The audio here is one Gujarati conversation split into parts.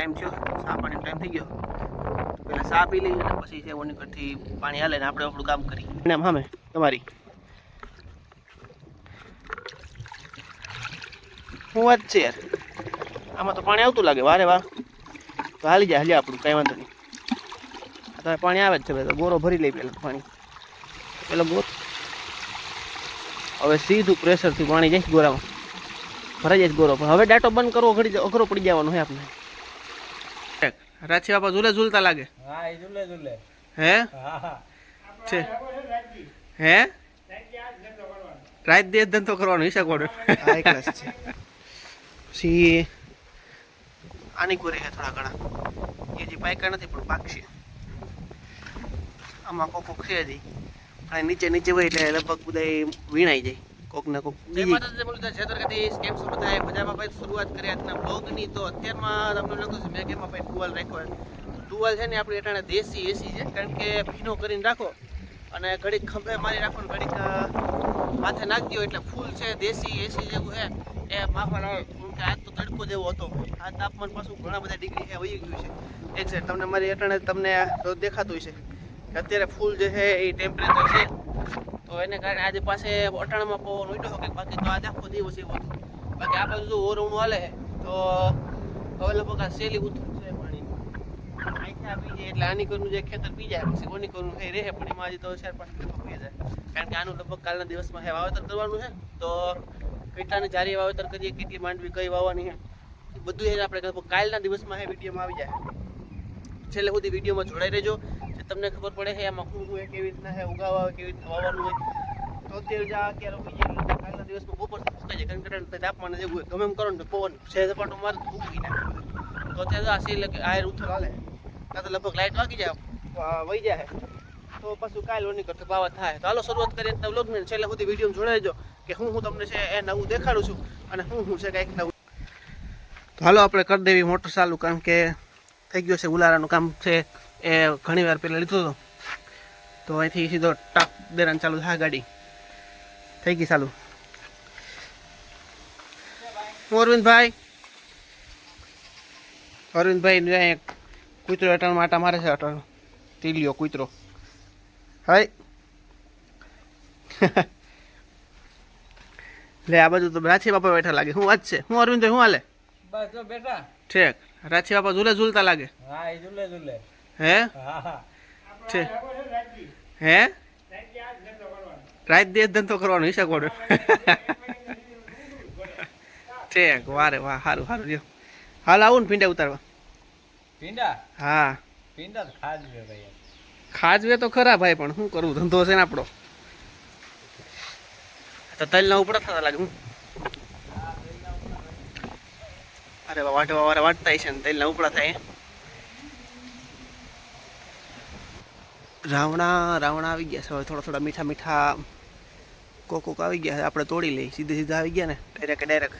ટાઈમ થયો. ચા પાણીનો ટાઈમ થઈ ગયો. પહેલાં સા પી લઈએ અને પછી છે ઓનીકરથી પાણી હાલે આપણે આપણું કામ કરી અને આમ સામે તમારી. શું વાત છે યાર. આમાં તો પાણી આવતું લાગે. વારે વાર તો હાલી જાય હાલી આપણું, કાંઈ વાંધો નહીં. તો પાણી આવે જ છે તો ગોરો ભરી લઈ પહેલાં પાણી. પેલો ગોર. હવે સીધું પ્રેશરથી પાણી જાય ગોરામાં. ભરાઈ જાય ગોરો. પણ હવે ડાટો બંધ કરવો, ઘડી અઘરો પડી જવાનો હોય આપણે રાછી બાપા ઝૂલે ઝૂલતા લાગે. હા એ ઝૂલે ઝૂલે. હે? હા હા. છે. હે? રાત દે ધંધો કરવાનો હિસાબ કોડ. આ ક્લાસ છે. પછી આની કોરી છે થોડા ઘણા. એ જે પાયકા નથી પણ પાકશે આમાં કોકો કોક છે હજી. અને નીચે નીચે હોય એટલે લગભગ બધા વીણાઈ જાય. કોક ને કોક કેમ છો બધા મજામાં ભાઈ? શરૂઆત કરી આજના બ્લોગની તો અત્યારમાં તમને લાગતું છે મેં કેમાં ભાઈ ટુવાલ રાખ્યો ટુવાલ છે ને આપણે એટાણે દેશી એસી છે કારણ કે ભીનો કરીને રાખો અને ઘડીક ખંભે મારી રાખો ને ઘડીક માથે નાખી દો એટલે ફૂલ છે દેશી એસી જેવું છે. એ માફા આવે કે આજ તો તડકો જેવો હતો. આ તાપમાન પાછું ઘણા બધા ડિગ્રી છે વહી ગયું છે. એક સાઈડ તમને મારી એટાણે તમને દેખાતું હશે કે અત્યારે ફૂલ જે છે એ ટેમ્પરેચર છે તો એને કારણે આજે પાસે અટાણામાં પવન ઉડ્યો કે બાકી તો આજે આખો દિવસ એવો બાકી આ બાજુ જો ઓરવણું હાલે, તો હવે લગભગ આ સેલી ઉતરું છે પાણી. અહીંથી પી જાય એટલે આની કરનું જે ખેતર પી જાય પછી કોની કરનું એ રહે, પણ એમાં આજે તો ચાર પાંચ કારણ કે આનું લગભગ કાલના દિવસમાં હે વાવેતર કરવાનું છે, તો કેટલાની જારી વાવેતર કરીએ કેટલી માંડવી કઈ વાવવાની છે. બધું એ આપણે કાલના દિવસમાં હે, વિડીયોમાં આવી જાય. છેલ્લે સુધી વિડીયોમાં જોડાઈ રહેજો. તમને ખબર પડે છે એમાં શું હોય કેવી રીતના છે ઉગાવવા હોય કેવી રીતના વાવવાનું હોય. તો અત્યારે જ અત્યારે ઉગી જાય કાલના દિવસમાં બપોર સુકાઈ જાય, કારણ કે તાપમાન જેવું હોય. ગમે એમ કરો ને પવન છે સપાટો મારે ઉગી નાખે તો અત્યારે આ સી લગે આયર ઉથલ હાલે. કાં તો લગભગ લાઇટ વાગી જાય વહી જાય. તો પાછું કાલ ઓની કરતો બાવા થાય. તો હાલો શરૂઆત કરીએ તો વ્લોગને છેલ્લે સુધી વીડિયો જોડાઈજો કે હું હું તમને છે એ નવું દેખાડું છું અને હું હું છે કંઈક નવું. તો હાલો આપણે કરી દેવી મોટર ચાલુ કારણ કે થઈ ગયો છે ઉલારાનું કામ છે એ ઘણી વાર પહેલાં લીધું હતું. તો અહીંથી સીધો ટાક દેરાન ચાલુ થાય ગાડી. થઈ ગઈ ચાલુ. હું અરવિંદભાઈ. અરવિંદભાઈ ને અહીંયા કૂતરો અટાણ માટા મારે છે અટાણ તીલિયો કૂતરો. હાય. લે આ બાજુ તો રાછી બાપા બેઠા લાગે. શું વાત છે? હું અરવિંદભાઈ શું હાલે? બસ જો બેટા ઠેક. રાછી બાપા ઝૂલે ઝૂલતા લાગે. હા એ ઝૂલે ઝૂલે. હે? હા રાત દે ધંધો કરવાનો હિસાબ કોડ ઠેક વારે વાહ સારું સારું રહ્યો હાલ આવું ને ભીંડા ઉતારવા. પીંડા હા. ભીંડા ખાજવે ખાજ ભાઈ ખાજવે તો ખરા ભાઈ પણ શું કરવું? ધંધો છે ને આપણો. તો તલના ઉપડા થતા લાગે હું. અરે વાટવા વાળા વાટતા છે ને તલના ઉપડા થાય. રાવણા રાવણા આવી ગયા છે. હવે થોડા થોડા મીઠા મીઠા કોક કોક આવી ગયા છે. આપણે તોડી લઈ સીધે, સીધા આવી ગયા ને ડાયરેક્ટ ડાયરેક્ટ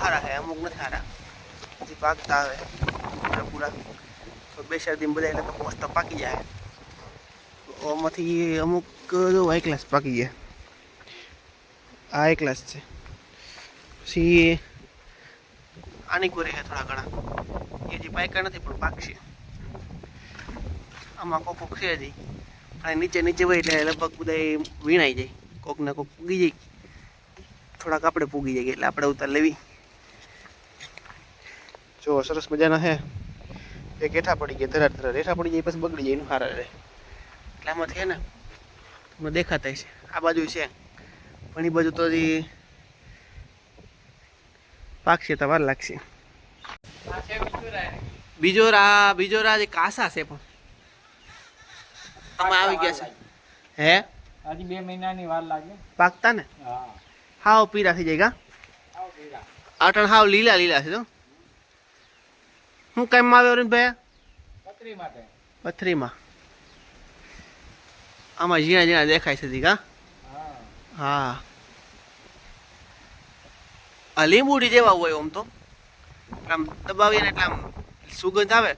સારા છે. અમુક નથી સારા પછી પાકતા આવે. પૂરા. તો બે, ચાર દિન બધા એટલે તો પોસ્ટ પાકી જાય. આમાંથી અમુક જો હાઈ ક્લાસ પાકી ગયા. આ હાઈ ક્લાસ છે. પછી આની કોરી છે થોડા ઘણા. એ જે પાયકા નથી, પણ પાકશે. આમાં કોક કોક છે હજી. અને નીચે નીચે હોય એટલે લગભગ બધા વીણાઈ જાય. કોક ને કોક પૂગી જાય. થોડાક આપણે પૂગી જાય એટલે આપણે ઉતાર લેવી. જો સરસ મજાના છે એક હેઠા પડી ગયા ધરાર ધરાર હેઠા પડી જાય પછી બગડી જાય એનું હારા રહે. એટલે આમાં છે ને તમને દેખાતા છે આ બાજુ છે. પણ એ બાજુ તો હજી પાકશે તો વાર લાગશે. બીજો રા બીજો રા જે કાસા છે પણ. તમે આવી ગયા છે. હે? હજી બે મહિનાની વાર લાગે. પાકતા ને? હા. હાવ પીરા થઈ જાય આવો આટણ હાવ લીલા લીલા છે તો. હું કેમ આવ્યો અરવિંદ ભાઈ? પથરી માટે. પથરીમાં. આમાં ઝીણા ઝીણા દેખાય છે કા? હા. હા. આ લીંબુડી જેવા હોય આમ તો. આમ દબાવીએ ને એટલે આમ સુગંધ આવે.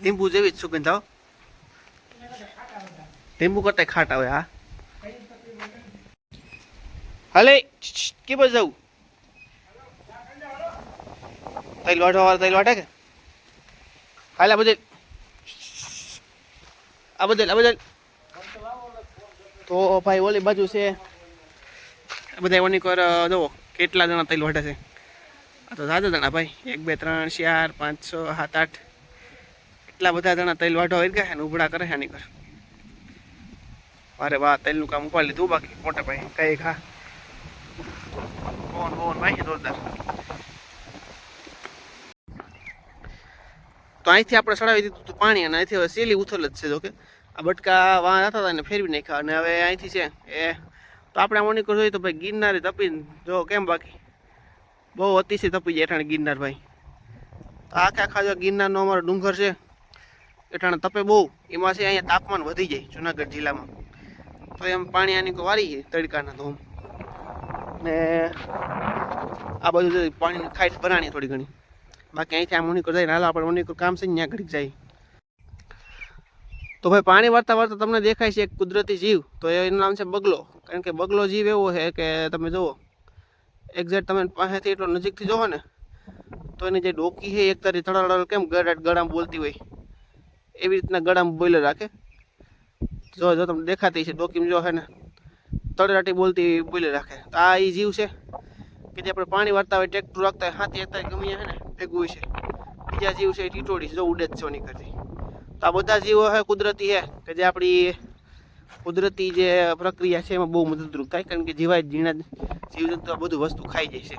લીંબુ જેવી જ સુગંધ આવે. લીંબુ કરતા ખાટ આવે હા હાલે કે બસ જવું તૈલ વાટવા વાળા તૈલ વાટે કે હાલ બધે આ બધે આ બધે તો ભાઈ ઓલી બાજુ છે બધા ઓની કર જુઓ કેટલા જણા તૈલ વાટે છે આ તો સાત જણા ભાઈ એક બે ત્રણ ચાર પાંચ છ સાત આઠ એટલા બધા જણા તૈલ વાટો આવી ગયા ને ઉભડા કરે છે આની કર અરે વાહ, તેલનું કામ ઉપાડી લીધું, બાકી મોટા ભાઈ કઈ ખા. ફોન ફોન ભાઈ, જોરદાર. તો અહીંથી આપણે ચડાવી દીધું હતું પાણી અને અહીંથી હવે સેલી ઉથલ જ છે જોકે આ બટકા વાં જતા હતા એને ફેરવી નાખ્યા અને હવે અહીંથી છે એ. તો આપણે મોનિકર જોઈએ તો ભાઈ ગિરનારે તપીને જો કેમ બાકી? બહુ અતિશય તપી જાય એઠાણે ગિરનાર ભાઈ. તો આખે આખા જો ગિરનારનો અમારો ડુંગર છે. એઠાણે તપે બહુ. એમાં છે અહીંયા તાપમાન વધી જાય જુનાગઢ જિલ્લામાં. તો એમ પાણી આની કોઈ વારી છે તડકાના ધોમ ને આ જો પાણીની ખાઈટ ભરાણી થોડી ઘણી. બાકી અહીંથી આ મોનિકર જાય હાલ આપણે મોનિકર કામ છે ત્યાં ઘડીક જાય. તો ભાઈ પાણી વારતા વારતા તમને દેખાય છે એક કુદરતી જીવ. તો એનું નામ છે બગલો. કારણ કે બગલો જીવ એવો છે કે તમે જુઓ. એક્ઝેક્ટ તમે પાસેથી એટલો નજીકથી જોવો ને, તો એની જે ડોકી છે એક તારી તળાળ કેમ ગળા ગળામાં બોલતી હોય. એવી રીતના ગળામાં બોલે રાખે. જો જો તમને દેખાતી છે, ડોકીમ જો છે ને, તળરાટી બોલતી બોલી રાખે. તો આ એ જીવ છે, કે જે આપણે પાણી વાળતા હોય, ટ્રેક્ટર રાખતા હોય, હાથી અત્યારે ગમે હે ને, ભેગું છે. બીજા જીવ છે એ ટીટોડી છે, જો ઉડે જ છો નહીં કરતી. તો આ બધા જીવો હે, કુદરતી હે, કે જે આપણી કુદરતી જે પ્રક્રિયા છે, એમાં બહુ મદદરૂપ થાય, કારણ કે જીવાય જીણા જીવજંતુ આ બધું વસ્તુ ખાઈ જાય છે.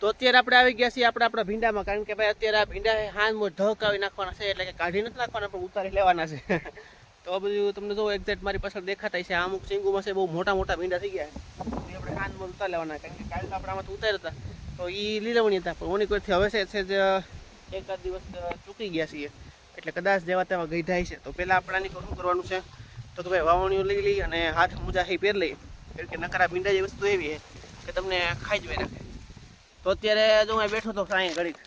તો અત્યારે આપણે આવી ગયા છીએ, આપણે આપણા ભીંડામાં, કારણ કે ભાઈ અત્યારે આ ભીંડા હાથમાં ઢકાવી નાખવાના છે, એટલે કે કાઢી નથી નાખવાના, પણ ઉતારી લેવાના છે. તો આ બધું તમને જો એક્ઝેક્ટ મારી પાછળ દેખાતા છે અમુક સિંગુમાં છે, બહુ મોટા મોટા ભીંડા થઈ ગયા. એ આપણે કાનમાં ઉતાર લેવાના. કારણ કે કાલ આપણે આમાંથી ઉતાર્યા હતા. તો એ લીલવણી હતા. પણ ઓની કોઈથી હવે છે જ એકાદ દિવસ ચૂકી ગયા છીએ. એટલે કદાચ જેવા તેવા ગઈ થાય છે. તો પહેલાં આપણાની શું કરવાનું છે. તો કે ભાઈ વાવણીઓ લઈ લઈ અને હાથ મોજા હી પહેર લઈ કારણ કે નકરા ભીંડા જે વસ્તુ એવી છે કે તમને ખાઈ જ નાખે તો અત્યારે જો હું બેઠો તો સાંઈ ઘડીક.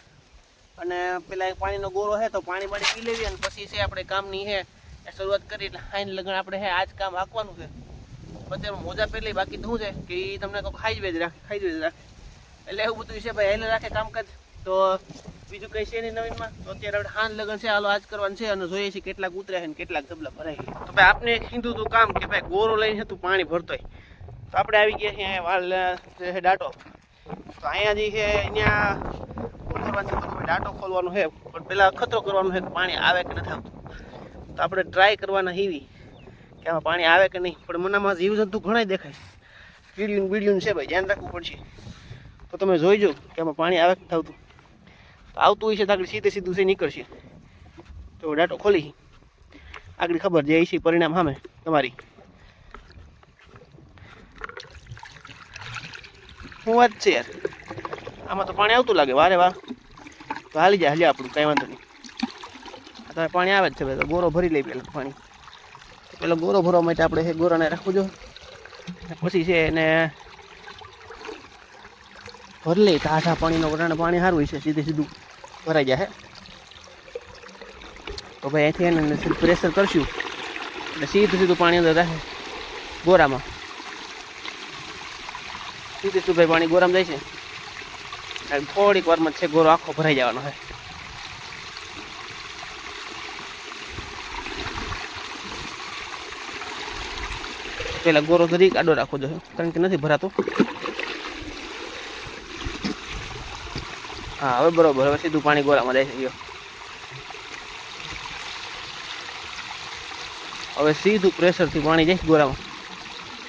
અને પેલા પાણીનો ગોરો છે, તો પાણી પાણી પી લેવી અને પછી છે, આપણે કામની છે શરૂઆત કરી એટલે હાઈન લગન આપણે હે આજ કામ હાંકવાનું છે. અત્યારે મોજા પહેલી બાકી તો શું છે કે એ તમને કોઈ ખાઈ જ રાખે ખાઈ જ રાખે. એટલે એવું બધું છે ભાઈ હેલે રાખે કામકાજ. તો બીજું કંઈ છે નહીં નવીનમાં? તો અત્યારે આપણે હાન લગન છે, હાલો આજ કરવાનું છે અને જોઈએ છીએ કેટલાક ઉતરે છે ને કેટલાક ધબલા ભરાય. તો ભાઈ, આપને કીધું હતું કામ કે ભાઈ, ગોરો લઈને તું પાણી ભરતો તો આપણે આવી ગયા છીએ વાલ છે ડાટો. તો અહીંયા જે છે અહીંયા કરવાનું છે ડાટો ખોલવાનો છે, પણ પહેલાં ખતરો કરવાનો છે પાણી આવે કે નથી આવતું. તો આપણે ટ્રાય કરવાના હીવી, કે આમાં પાણી આવે કે નહીં. પણ મનામાં જીવજંતુ ઘણા દેખાય. કીડિયું બીડિયું છે ભાઈ, ધ્યાન રાખવું પડશે. તો તમે જોઈજો કે આમાં પાણી આવે કે થતું તો આવતું હોય છે તો આગળ સીધે સીધું છે, નીકળશે. તો ડાટો ખોલી. આગળ ખબર જે છે પરિણામ સામે તમારી. શું વાત છે યાર. આમાં તો પાણી આવતું લાગે. વારે વાહ. તો હાલી જાય હાલી આપણું, કાંઈ વાંધો નહીં. તો પાણી આવે જ છે તો ગોરો ભરી લઈ પહેલાં પાણી. પેલો ગોરો ભરવા માટે આપણે ગોરાને રાખવું જો. પછી છે એને ભરી લઈ ટાઢા પાણીનો વરાણે પાણી સારું છે સીધે સીધું ભરાઈ જાય તો ભાઈ અહીંથી એને પ્રેશર કરશું. એટલે સીધું સીધું પાણી અંદર રહે ગોરામાં. સીધું સીધું ભાઈ પાણી ગોરામાં જાય છે. થોડીક વારમાં છે, ગોરો આખો ભરાઈ જવાનો છે પેલા ગોરો ધરી આડો રાખવો જોઈએ. કારણ કે નથી ભરાતો. હા, હવે બરોબર. હવે સીધું પાણી ગોરામાં જાય ગયો હવે સીધું પ્રેશરથી પાણી જાય ગોળામાં.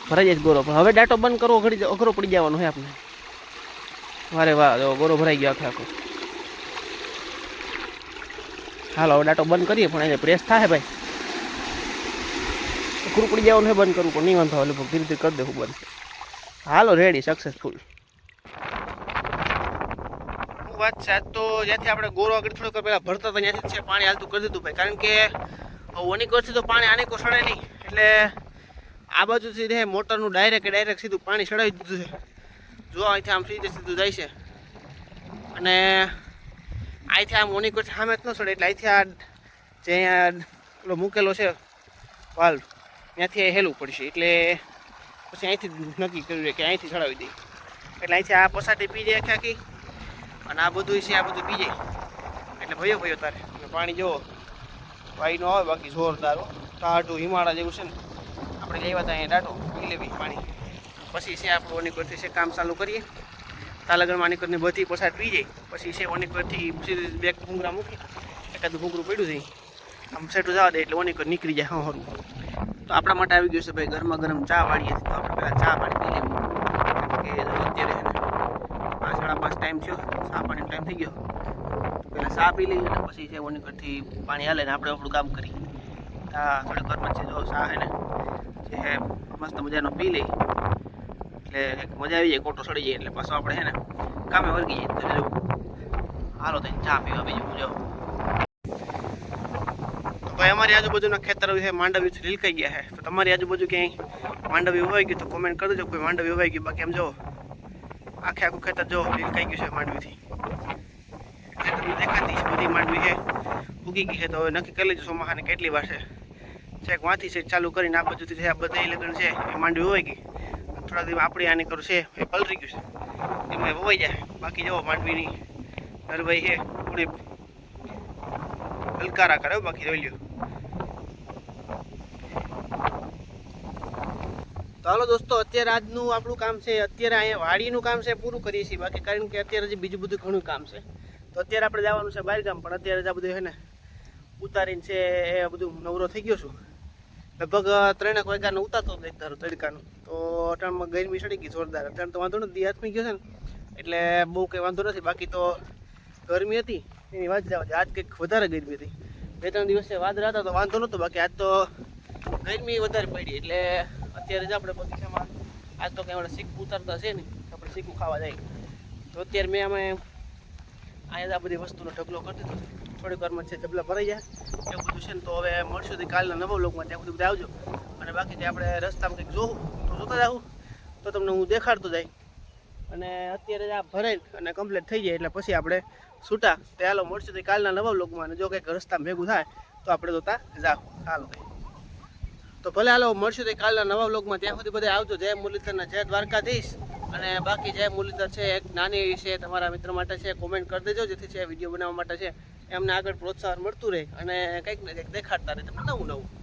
ભરાઈ જાય ગોરો. પણ હવે ડાટો બંધ કરવો ઘડી અઘરો પડી જવાનો હોય આપણે વારે વાહ, જો ગોરો ભરાઈ ગયો આખે આખો. હાલો, હવે ડાટો બંધ કરીએ, પણ એને પ્રેસ થાય ભાઈ. અઘરું પડી જવાનું છે, બંધ કરવું પણ નહીં વાંધો એટલે ધીરે ધીરે કરી દેવું બંધ. હાલો રેડી સક્સેસફુલ વાત છે, આજ તો જ્યાંથી આપણે ગોરો આગળ થોડોક પહેલાં ભરતા હતા, ત્યાંથી છે, પાણી હાલતું કરી દીધું ભાઈ. કારણ કે ઓની કોરથી તો પાણી આને કોઈ સડે નહીં. એટલે આ બાજુથી રહે મોટરનું ડાયરેક્ટ ડાયરેક્ટ સીધું પાણી સડાવી દીધું છે. જો અહીંથી આમ સીધે સીધું જાય છે. અને અહીંથી આમ ઓની કોરથી સામે જ ન સડે, એટલે અહીંથી આ જે પેલો મૂકેલો છે વાલ્વ ત્યાંથી આ હેલું પડશે. એટલે પછી અહીંથી નક્કી કર્યું કે અહીંથી ચડાવી દઈએ. એટલે અહીંથી આ પસાટી પી જાય આખી અને આ બધું છે, આ બધું પી જાય. એટલે ભયો ભયો તારે. પાણી જુઓ ભાઈ નો આવે, બાકી જોરદાર. ટાઢું હિમાળા જેવું છે ને. આપણે લેવા હતા અહીંયા ડાટો પી લેવી પાણી. પછી છે આપણું ઓનિકોરથી છે કામ ચાલુ કરીએ. તાલાગઢમાં ઓનિકોરની બધી પસાર પી જાય. પછી છે ઓનિકોરથી સીધી બે ભૂંગરા મૂકી. એકાદું ભૂંગરું પડ્યું છે. આમ સેટું જવા દે એટલે ઓનિકોર નીકળી જાય હા સારું તો આપણા માટે આવી ગયું છે ભાઈ ગરમા ગરમ ચા વાળીએ તો આપણે પહેલાં ચા પાણી પી લઈએ. કે અત્યારે છે ને પાંચ સાડા પાંચ ટાઈમ થયો. ચા પાણીનો ટાઈમ થઈ ગયો. પહેલાં ચા પી લઈએ અને પછી છે ઓનિકોરથી પાણી હાલે ને આપણે આપણું કામ કરીએ. આ થોડી ઘરમાં છે. જો ચા છે ને જે મસ્ત મજાનો પી લઈ એટલે મજા આવી જાય કોટો સડી જાય. એટલે પાછો આપણે છે ને કામે વર્ગી જાય તો હાલો, તો ચા પીવા બીજું જો ભાઈ અમારી આજુબાજુના ખેતર છે, માંડવી લીલકાઈ ગયા છે. તો તમારી આજુબાજુ ક્યાંય માંડવી હોય ગયું તો કોમેન્ટ કરી દેજો કોઈ માંડવી હોય ગયું બાકી એમ જો, આખે આખું ખેતર જો લીલકાઈ ગયું છે માંડવીથી. એટલે દેખાતી છે બધી માંડવી છે, ઉગી ગઈ છે. તો હવે નક્કી કરી લેજો સોમાહાને કેટલી વાર છે. ચેક વાંચી છે, ચાલુ કરીને આ બાજુથી છે, આ બધા લગ્ન છે, એ માંડવી હોય ગઈ. થોડા દિવસ આપણી આની કરું છે, એ પલરી ગયું છે. એમાં વવાઈ જાય. બાકી જુઓ માંડવીની નરભાઈ છે પૂરી હલકારા કરે બાકી જોઈ લ્યો. તો હાલો દોસ્તો, અત્યારે આજનું આપણું કામ છે, અત્યારે અહીંયા વાડીનું કામ છે, પૂરું કરીએ છીએ. બાકી કારણ કે અત્યારે હજી બીજું બધું ઘણું કામ છે. તો અત્યારે આપણે જવાનું છે બહાર ગામ પણ અત્યારે જ આ બધું છે ને ઉતારીને છે એ બધું નવરો થઈ ગયો છું. લગભગ ત્રણેક વાગ્યાનો ઉતારતો એક ધારો તડકાનો. તો અટાણમાં ગરમી ચડી ગઈ જોરદાર. અટાણ તો વાંધો નથી, હાથમી ગયો છે ને, એટલે બહુ કંઈ વાંધો નથી. બાકી તો ગરમી હતી, એની વાત જવા આજ કંઈક વધારે ગરમી હતી. બે ત્રણ દિવસે વાદળા હતા તો વાંધો નહોતો. બાકી આજ તો ગરમી વધારે પડી, એટલે અત્યારે જ આપણે બગીચામાં આજ તો કંઈ આપણે શીખવું ઉતારતા છે ને આપણે શીખવું ખાવા જાય. તો અત્યારે મેં અમે અહીંયા આ બધી વસ્તુનો ઢગલો કરી દીધો થોડીક વારમાં છે ઢગલા ભરાઈ જાય. એવું બધું છે ને, તો હવે મળશું તે કાલના નવો લોકમાં ત્યાં બધું બધા આવજો. અને બાકી જે આપણે રસ્તામાં કંઈક જોવું, તો જોતા જાઉં તો તમને હું દેખાડતો જાય. અને અત્યારે આ ભરાઈ અને કમ્પ્લીટ થઈ જાય, એટલે પછી આપણે છૂટા. તો હાલો, મળશું તે કાલના નવા લોકમાં અને જો કંઈક રસ્તામાં ભેગું થાય, તો આપણે જોતા જાઓ. હાલો તો ભલે હાલો, મળશું તો કાલના નવા બ્લોગમાં ત્યાં સુધી બધા આવજો. જય મુરલીધરના, જય દ્વારકાધીશ. અને બાકી જય મુરલીધર છે, એક નાની એવી છે, તમારા મિત્ર માટે છે કોમેન્ટ કરી દેજો, જેથી છે, વીડિયો બનાવવા માટે છે, એમને આગળ પ્રોત્સાહન મળતું રહે અને કંઈક કંઈક દેખાડતા રહે. તમને નવું નવું.